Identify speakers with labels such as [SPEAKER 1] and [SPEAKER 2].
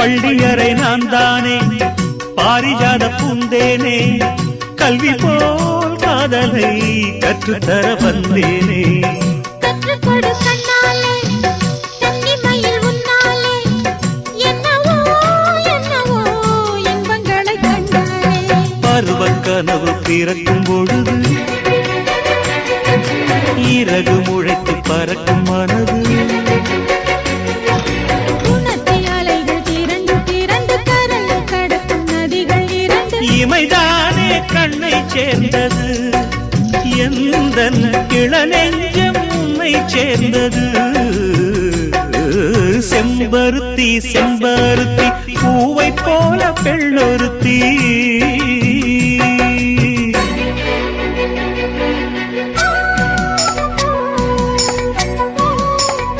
[SPEAKER 1] பள்ளியறை நான் தானே பாரிஜாத பூந்தேனே கல்வி போல் காதலை கற்றுத்தர வந்தேனே. பருவ கனவு பிறக்கும் பொழுது இறகு முளைத்து பறக்கும் மனது.
[SPEAKER 2] இரண்டு
[SPEAKER 1] இமைதானே கண்ணை சேர்ந்தது? எந்த இளநெஞ்சம் உன்னை சேர்ந்தது? செம்பருத்தி செம்பருத்தி பூவை போல பெண்ணொருத்தி